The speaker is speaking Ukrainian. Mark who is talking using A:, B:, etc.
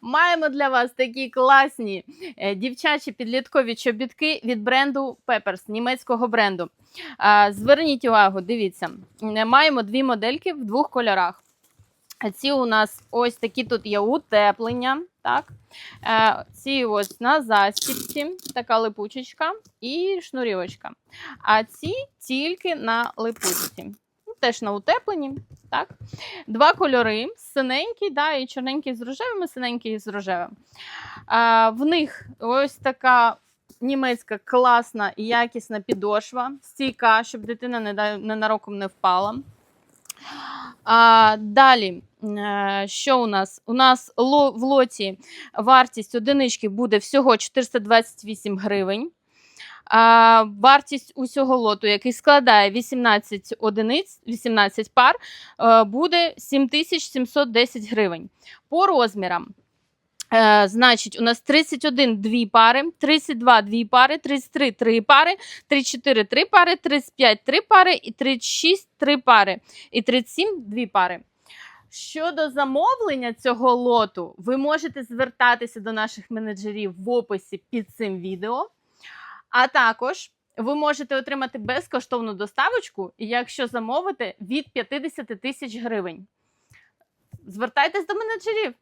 A: Маємо для вас такі класні е, дівчачі підліткові чобітки від бренду Peppers, німецького бренду. Зверніть увагу, дивіться, маємо дві модельки в двох кольорах. Ці у нас ось такі тут є утеплення. Так? Е, Ці ось на застіпці, така липучечка і шнурівочка. А ці тільки на липучці. Теж на утепленні. Так? Два кольори: синенький да, і чорненький з рожевим, і синенький з рожевим. А, в них ось така німецька класна і якісна підошва, стійка, щоб дитина не ненароком не впала. А, далі, е, що у нас? У нас в лоті вартість одинички буде всього 428 гривень. А, вартість усього лоту, який складає 18 одиниць, 18 пар, е, буде 7710 гривень. По розмірам. Е, значить, у нас 31 дві пари, 32 дві пари, 33 три пари, 34 три пари, 35 три пари, і 36 три пари, і 37 дві пари. Щодо замовлення цього лоту, ви можете звертатися до наших менеджерів в описі під цим відео. А також ви можете отримати безкоштовну доставочку, якщо замовите від 50 тисяч гривень. Звертайтесь до менеджерів.